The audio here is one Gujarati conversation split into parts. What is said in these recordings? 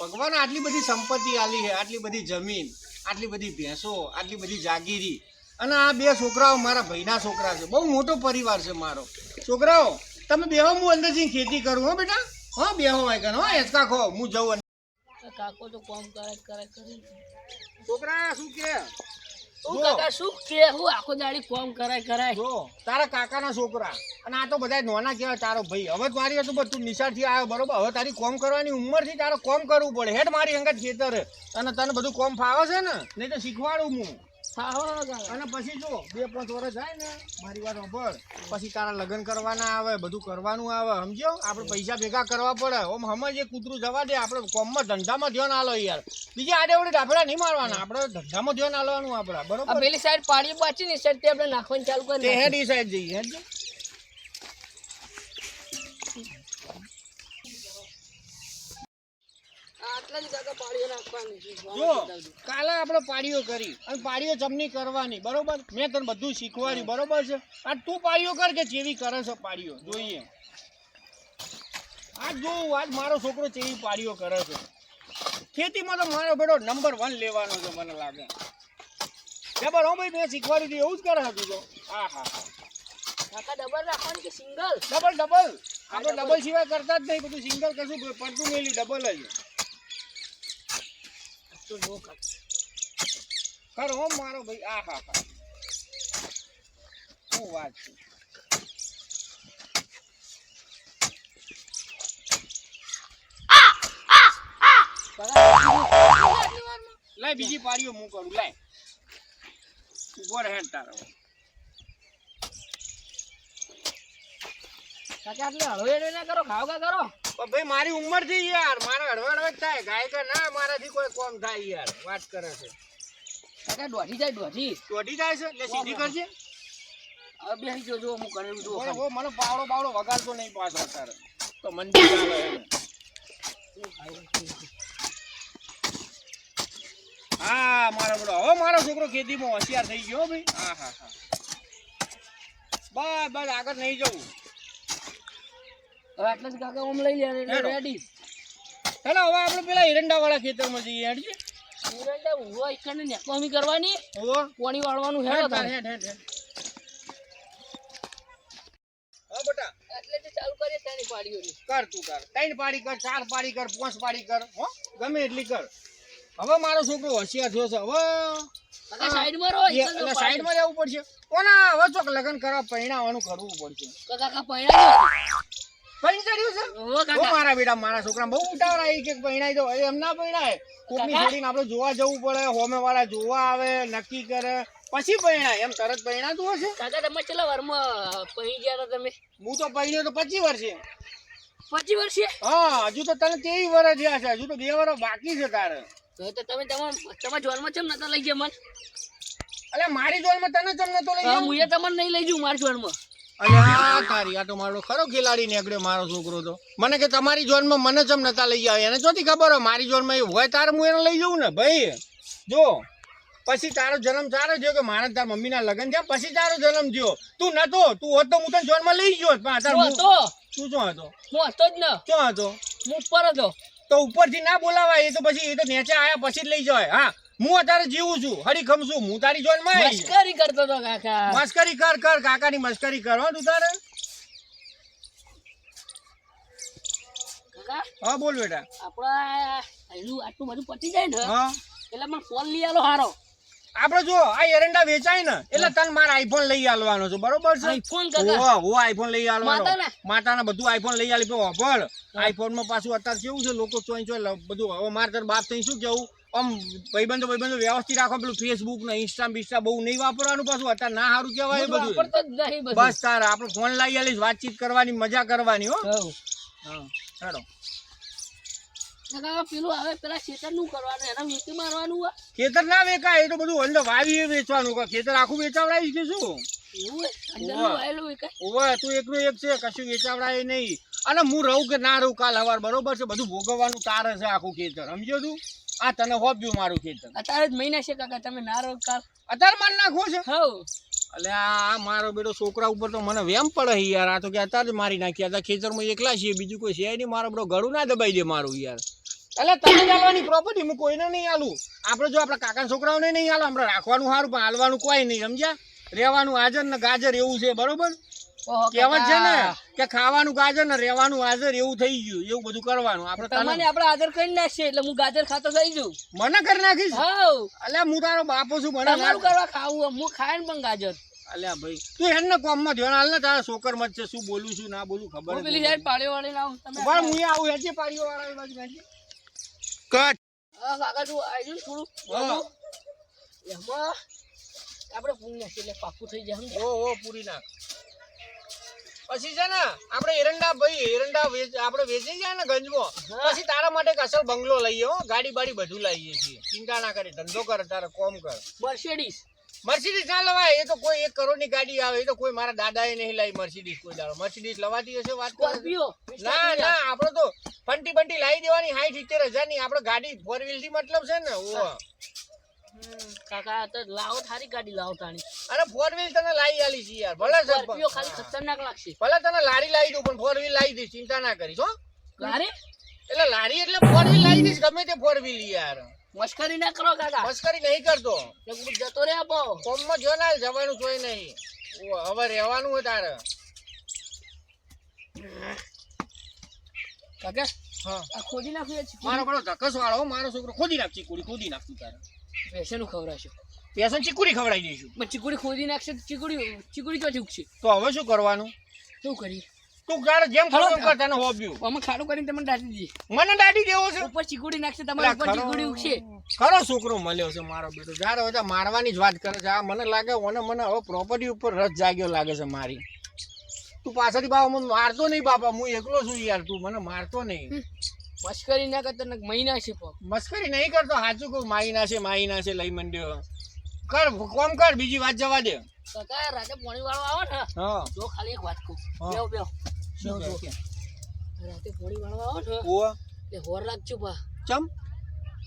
ભગવાન આટલી બધી સંપત્તિ આલી છે આટલી બધી જમીન આટલી બધી ભેંસો આટલી બધી જાગીરી. અને આ બે છોકરાઓ મારા ભાઈના છોકરા છે બહુ મોટો પરિવાર છે મારો. છોકરાઓ તમે બેહો હું અંદર જઈને ખેતી કરું હો બેટા. હો બેહો વાયકન હો હેચકા ખો હું જઉં કાકો તો કોમ કરે કરે છોકરા શું કે? જો. કાકા શું કે? હું આખો દાડી કોમ કરાય કરાય. જો તારા કાકાના છોકરા. અને આ તો બધા નોના કહેવાય તારો ભાઈ. હવે મારી હતું બધું નિશાળથી આવ્યો બરોબર? હવે તારી કોમ કરવાની ઉંમરથી તારે કોમ કરવું પડે. હેડ મારી અંગત ખેતર. અને તને બધું કોમ ફાવે છે ને? નહીં તો શીખવાડું હું. અને પછી જો બે પાંચ વર્ષ જાય ને મારી વાત સાંભળ. પછી તારા લગ્ન કરવાના આવે બધું કરવાનું આવે સમજ્યો? આપણે પૈસા ભેગા કરવા પડે. ઓમ સમજ એ કૂતરું જવા દે. આપણે કોમમાં ધંધામાં ધ્યાન આલો યાર. બીજી આડે અવડે ડાફડા નહીં મારવાના. આપણે ધંધામાં ધ્યાન આલવાનું આપણે. બરોબર? પેલી સાઈડ પાડી બાચી ને સાઈડ તે આપણે નાખવાનું ચાલુ કરી. હેડ સાઈડ જઈએ હેડ જો. આટલા જ કાકા પાડીઓ નાખવાની છે. જો કાલે આપણે પાડીઓ કરી અને પાડીઓ જમની કરવાની બરોબર? મેં તને બધું શીખવાડ્યું બરોબર છે? આ તું પાડીઓ કર કે જેવી કરે છે પાડીઓ જોઈએ. આજ જો આજ મારો છોકરો ચેવી પાડીઓ કરે છે. ખેતીમાં તો મારો બેડો નંબર વન લેવાનો છે મને લાગે. જબર હો ભાઈ મેં શીખવાડ્યું હતું એવું જ કરે હતું તો હા હા હા. કાકા ડબલ રાખવાની કે સિંગલ ડબલ ડબલ આપણે ડબલ સિવાય કરતા જ નહીં બધું સિંગલ કશું પડતું નહીં ડબલ જ. તો જો કર કર હો, મારો ભાઈ, આ હા હા. શું વાત છે? લાય બીજી પાડીઓ હું કરું, લાય. ઊભો રહે તારો. કાકા એટલે હળવે ના કરો, ખાવ કા કરો. ભાઈ મારી ઉંમરથી યાર. મારે હળવડ જ થાય. ગાય કે ના મારાથી કોઈ કોમ થાય યાર. વાત કરે છે. કાકા દોઢી જાય દોઢી. દોઢી જાય છે? એટલે સીધી કરજે. હવે બેસી જો જો હું કરેલું જો ઓય, મને પાવડો બાવડો વગાડતો નહીં પાછો અત્યારે. તો મંદિર હા મારો બડો હવે મારો છોકરો ખેતીમાં હોશિયાર થઈ ગયો ભાઈ. હા હા હા. બસ બસ આગળ નહીં જવું. હવે આટલા જ કાકા ઓમ લઈ લે રેડી હેલો હવે આપણે પેલા એરંડા વાળા ખેતરમાં જઈએ હેડજે. ઉરંડા ઊભો એકને નેકોમી કરવાની. ઓવો કોણી વાળવાનું હેડ હેડો હેડ હેડ હા બેટા. એટલે જ ચાલુ કરીએ તારી પાડીઓની કર તું કર. ત્રણ પાડી કર ચાર પાડી કર પાંચ પાડી કર હો? ગમે એટલી કર. હવે મારો છોકરો હોશિયાર થયો છે હવે. સાઈડ સાઈડમાં રહો એ- એટલે સાઈડમાં જવું પડશે. કોના હવે ચોક લગ્ન કરવા પૈણાવાનું કરવું પડશે. કાકા પૈણા ઓ ઓ મારા બેટા મારા છોકરા બહુ ઉતાવળ આવી કે પૈણાઈ તો એમ ના પૈણાય. કોકની કાકા? છોડીને આપણે જોવા જવું પડે હોમે વાળા જોવા આવે નક્કી કરે પછી પૈણાય. એમ તરત પૈણાતું હશે? કાકા તમે કેટલા વારમાં પહી ગયા હતા તમે? હું તો પૈણ્યો તો પચીસ વર્ષે. પચીસ વર્ષે? હા હજુ તો તને તેવી વર્ષ થયા છે. હજુ તો બે વર્ષ બાકી છે તારે. તો તમે તમારા જોરમાં ચમ નતા લઈ ગયા મને? અલે મારી જોડમાં તને ચમ નતો લઈ ગયા? હું એ તમને નહીં લઈ જઉં મારી જોરમાં અલે આ તારી આ તો મારો ખરો ખેલાડી નીકળ્યો મારો છોકરો તો. મને કે તમારી જોનમાં મને જમ નતા લઈ જાય એને ચોથી ખબર હોય મારી જોનમાં એ હોય તારે હું એને લઈ જઉં ને? ભાઈ જો પછી તારો જન્મ સારો થયો કે મારા તાર મમ્મીના લગ્ન થયા? પછી તારો જન્મ થયો. તું નતો તું હોત તો હું તને જોનમાં લઈ ગયો. પણ હું- હતો? તું શું હતો? હું હતો જ ને. ક્યાં હતો? હું ઉપર હતો. તો ઉપરથી ના બોલાવાય એ તો પછી એ તો નેચે આયા પછી જ લઈ જવાય. હા. હું અત્યારે જીવું છું. હરીખમ છું. હું તારી જોનમાં માં મસ્કરી કરતો તો કાકા. મસ્કરી કર કર. કાકાની મસ્કરી કરવા તું તારે. હા બોલ બેટા. આપડા પહેલું આટલું બધું પતી જાય ને હા. એટલે મને ફોન લઈ આલો હારો. આપણે જો આ એરંડા વેચાય ને એટલે તને મારે આઈફોન લઈ આલવાનો છે. બરોબર છે? આઈફોન કાકા. ઓ હું આઈફોન લઈ આલવાનો. માતાના? માતાના બધું આઈફોન લઈ આલી. પણ હોભળ આઈફોનમાં પાછું અત્યારે કેવું છે લોકો ચોઈ ચોઈ બધું હવે મારે તાર બાપ થઈ શું કેવું? આમ ભાઈબંધો ભાઈબંધો વ્યવસ્થિત રાખો પેલું ફેસબુક ને ઇન્સ્ટા બિસ્ટા બહુ નહીં વાપરવાનું પાછું અત્યારે ના સારું કહેવાય બધું બસ તાર આપણે ફોન લઈ આવીશ વાતચીત કરવાની મજા કરવાની હો. હા. હેડો પેલું હવે પેલા શેતરનું કરવાનું એના વેચી મારવાનું ખેતર ના વેચાય એ તો બધું અંદર વાવી વેચવાનું ખેતર આખું વેચાવડાવીશ કે શું? ઓવે તું એકનું એક છે કશું વેચાવડાય નહીં. અને હું રહું કે ના રહું કાલ હવાર બરોબર છે બધું ભોગવવાનું તારે છે આખું ખેતર સમજો તું? આ તને હોપ્યું મારું ખેતર. અત્યારે જ મહિના છે કાકા તમે ના રહો કાલ. અત્યારે માર નાખો છે? હવ એટલે આ મારો બેટો છોકરા ઉપર તો મને વેમ પડે યાર આ તો કે અત્યારે જ મારી નાખ્યા હતા ખેતરમાં એકલા છીએ બીજું કોઈ છે નહીં મારો બેટો ગળું ના દબાઈ દે મારું યાર. એટલે તમે જ આલવાની પ્રોપર્ટી હું કોઈને નહીં આલું. આપણે જો આપણા કાકા છોકરાઓને નહીં આલો આપણે રાખવાનું સારું પણ હાલવાનું કોઈ નહીં સમજ્યા? રહેવાનું હાજર ને ગાજર એવું છે બરોબર? કહેવત છે ને કે ખાવાનું ગાજર ને રહેવાનું હાજર એવું થઈ ગયું એવું બધું કરવાનું. આપણે તમને આપણે આદર કરી નાખશે એટલે હું ગાજર ખાતો થઈ જઉં. મને કરી નાખીશ? હાઉ. એટલે હું તારો બાપો છું મને મારું. કરવા ખાવું હું ખાય પણ ગાજર. અલ્યા ભાઈ તું હેડ કોમમાં ધ્યાન હાલ ને તારા છોકર મત છે શું બોલું છું ના બોલું ખબર પેલી. સાઈડ પાળીઓ વાળી લાવું તમે ઊભા હું આવું હેડજે પાડીઓ વાળા બાજુ હેડજે. કટ. હા કાકા તું આવી થોડું એમાં આપણે પૂરી નાખીએ એટલે પાકું થઈ જાય ઓ ઓ પૂરી નાખ. પછી છે ને આપણે એરંડા ભાઈ એરંડા આપણે વેચી જાય ને ગંજમાં પછી તારા માટે એક અસલ બંગલો લઈએ હો ગાડી બાડી બધું લઈએ છીએ. ચિંતા ના કરી ધંધો કર તારે કોમ કર. મર્સિડીઝ મર્સિડીઝ ના લવાય એ તો કોઈ એક કરોડની ગાડી આવે એ તો કોઈ મારા દાદાએ નહીં લાવી મર્સિડીઝ કોઈ દાડો. મર્સિડીઝ લવાતી હશે વાત કરે. ના ના આપણે તો ફંટી ફંટી લાવી દેવાની સાઠ સિત્તેર હજારની આપણે ગાડી ફોર વ્હીલથી મતલબ છે ને કાકા તો લાવો થારી ગાડી લાવો તાણી. અરે ફોર વ્હીલ તને લાવી આલી છે યાર. ભલે સ્કોર્પિયો ખાલી ખતરનાક લાગશે. ભલે તને લારી લાવી દઉં પણ ફોર વ્હીલ લાવી દઈશ ચિંતા ના કરીશ હો. લારી? એટલે લારી એટલે ફોર વ્હીલ લાવી દઈશ ગમે તે ફોર વ્હીલ યાર. મસ્કરી ના કરો કાકા. મસ્કરી નહીં કરતો. જતો રે આપો. કોમમાં જો ના જવાનું જોઈ નહીં. હવે રહેવાનું હોય તારે. કાકા હા. આ ખોદી નાખ્યું મારો બડો ધકસ વાળો મારો છોકરો ખોદી નાખતી કુડી ખોદી નાખતી તારે. ભેંસનું ખવડાવશો. વેસન ચીકુડી ખવડાવી દઈશું. પણ ચીકુડી ખોદી નાખશે તો ચીકુડી ચીકુડી ચોથી ઉગશે? તો હવે શું કરવાનું? શું કરી તું તારે જેમ ખાડો કર તને હોબ્યું અમે ખાડો કરીને તમને દાટી દઈએ. મને દાટી દેવો છે? ઉપર ચીકુડી નાખશે તમારે ઉપર ચીકુડી ઉગશે. ખરો છોકરો મળ્યો છે મારો બેટો. જ્યારે બધા મારવાની જ વાત કરે છે. આ મને લાગે મને મને હવે પ્રોપર્ટી ઉપર રસ જાગ્યો લાગે છે મારી. તું પાછળથી બાપા મને મારતો નહીં બાપા. હું એકલો છું યાર. તું મને મારતો નહીં. મસ્કરી ના કરતા મહિના છે મસ્કરી નહીં કરતો સાચું કહું માહિના છે માહિના છે લઈ મંડ્યો. કર કોમ કર બીજી વાત જવા દે. કાકા રાતે પોણી વાળો આવે ને હા. જો ખાલી એક વાત કહું બેવ બેવ શું કહે? રાતે પોણી વાળો આવે ને ઓવા એટલે હોર લાગજો બા. ચમ?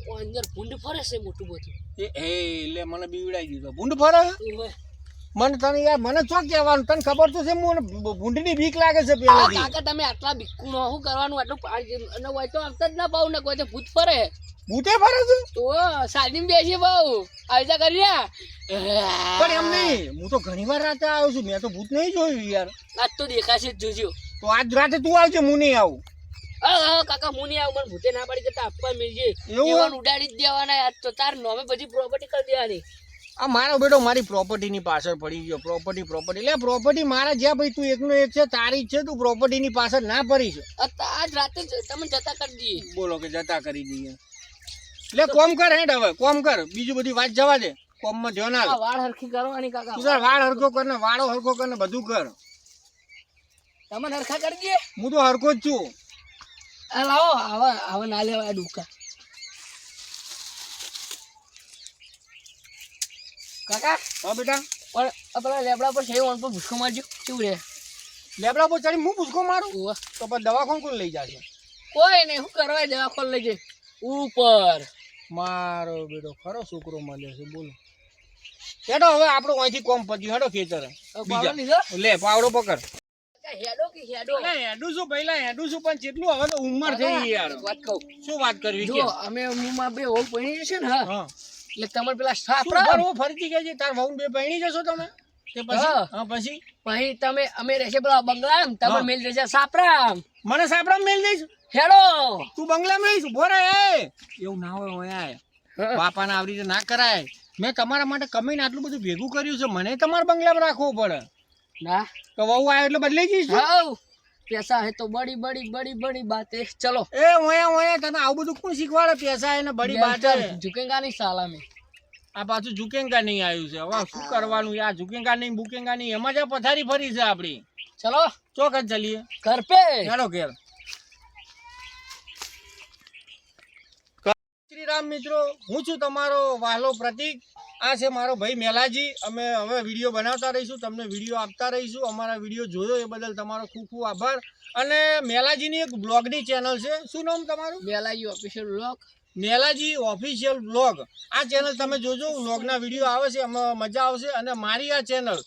ઓ અંદર ભૂંડ ફરે છે મોટું બધું. એ એ એટલે મને બીવડાઈ દીધો. ભૂંડ ફરે. મને તને યાર મને શું કહેવાનું? તને ખબર તો છે મને ભૂંડની બીક લાગે છે પેલા કાકા તમે આટલા બિક્કુનો શું કરવાનું? આટલું અને હોય તો આવતા જ ના પાવ ને કોઈ તો ભૂત ફરે. ભૂતે ફરે છે? તો સાદી બેસી બહુ. આવતા કરી પણ એમ નહીં હું તો ઘણી વાર રાતે આવ્યો છું. મેં તો ભૂત નહીં જોયું યાર. આજ તો દેખાશે જ જોજો. તો આજ રાતે તું આવજે હું નહીં આવું. કાકા હું નહીં આવું મને ભૂતે ના પાડી જતા આપવા મિલજે એવું? ઉડાડી જ દેવાના આજ તો તાર નોમે પછી પ્રોપર્ટી કરી દેવાની. આ મારો બેટો મારી પ્રોપર્ટીની પાછળ પડી ગયો. પ્રોપર્ટી પ્રોપર્ટી એટલે પ્રોપર્ટી મારા જ્યાં ભાઈ તું એકનો એક છે તારી છે તું પ્રોપર્ટીની પાછળ ના પડી છે. આજ રાતે તમે જતા કરી દઈએ બોલો કે જતા કરી દઈએ એટલે કોમ કર હેડ હવે કોમ કર. બીજું બધી વાત જવા દે. કોમમાં જો ના વાળ હરખી કરવાની કાકા. તું વાળ હરખો કર ને વાળો હરખો કર ને બધું કર. તમે હરખા કરી હું તો હરખો જ છું. લાવો આવા હવે ના લેવા ડૂકા. કાકા હા બેટા. પણ પેલા લેબડા પર છે ઓન પર ભૂસકો મારજો. કેવું રે લેબડા પર ચડી હું પૂછકો મારું? તો પછી દવાખાનું કોણ લઈ જશે? કોઈ નહીં શું કરવા દવા ખોલ લેજે ઉપર. મારો બેટો ખરો છોકરો મળ્યો છે બોલો. હેડો હવે આપણું અહીંથી કોમ પત્યું હેડો ખેતર. પાવડો લીધો? લે પાવડો પકડ. હેડો કે હેડો? હેડું છું પહેલા હેડું છું પણ કેટલું હવે તો ઉંમર થઈ યાર. વાત કહું. શું વાત કરવી જો અમે બે હોલ પડી છે ને હા. હા. એટલે તમારે પેલા સાપરા ફરતી કે છે તાર વહુ બે પૈણી જશો તમે? તે પછી? હા. હા પછી? પછી તમે અમે રહેશે પેલા બંગલા હા. તમે મેલ રહેશે સાપરા મને સાપડા મેલ દઈશ? હેડો. તું બંગલા મેં ઊભો એ એવું ના હોય ઓયા હા. બાપાને આવી રીતે ના કરાય. મેં તમારા માટે કમીને આટલું બધું ભેગું કર્યું છે. મને તમારા બંગલામાં રાખવું પડે. ના. તો વહુ આવે એટલે બદલાઈ જઈશ હાઉ પૈસા હે તો બડી બડી બડી બડી બાતે ચલો. એ ઓયા ઓયા તને આવું બધું કોણ શીખવાડે? પૈસા એને બડી બાત ઝુકેંગા ની સાલા આ પાછું ઝુકેંગા નહીં આવ્યું છે. હવે શું કરવાનું? આ ઝુકેંગા નહીં બુકેંગા નહીં એમાં જ પથારી ફરી છે આપણી. ચલો. ચોક જ ચલીએ? ઘર પે ચાલો ઘેર. શ્રી રામ મિત્રો હું છું તમારો વાહલો પ્રતિક. આ છે મારો ભાઈ મેલાજી. અમે હવે વીડિયો બનાવતા રહીશું તમને વીડિયો આપતા રહીશું. અમારા વીડિયો જોયો એ બદલ તમારો ખૂબ ખૂબ આભાર. અને મેલાજીની એક બ્લોગની ચેનલ છે. શું નામ તમારું? Melaji official blog Melaji official blog આ ચેનલ તમે જોજો બ્લોગના વીડિયો આવે છે મજા આવશે. અને મારી આ ચેનલ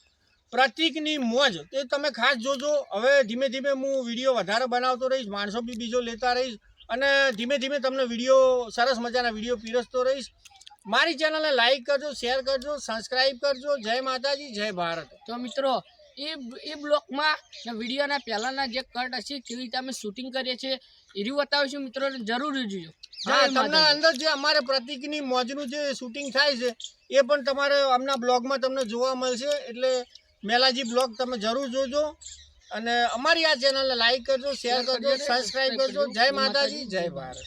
પ્રતિકની મોજ તે તમે ખાસ જોજો. હવે ધીમે ધીમે હું વીડિયો વધારે બનાવતો રહીશ માણસો બી બીજો લેતા રહીશ. અને ધીમે ધીમે તમને વીડિયો સરસ મજાના વીડિયો પીરસતો રહીશ. મારી ચેનલને લાઈક કરજો શેર કરજો સબસ્ક્રાઈબ કરજો. જય માતાજી જય ભારત. તો મિત્રો એ એ બ્લોકમાં વિડીયોના પહેલાંના જે કટ હશે કેવી રીતે અમે શૂટિંગ કરીએ છીએ એ રહ્યું બતાવીશું મિત્રોને જરૂર જોજો. હા તમને અંદર જે અમારે પ્રતિકની મોજનું જે શૂટિંગ થાય છે એ પણ તમારે અમના બ્લોગમાં તમને જોવા મળશે. એટલે મેલાજી બ્લોગ તમે જરૂર જોજો. અને અમારી આ ચેનલને લાઈક કરજો શેર કરજો સબસ્ક્રાઈબ કરજો. જય માતાજી. જય ભારત.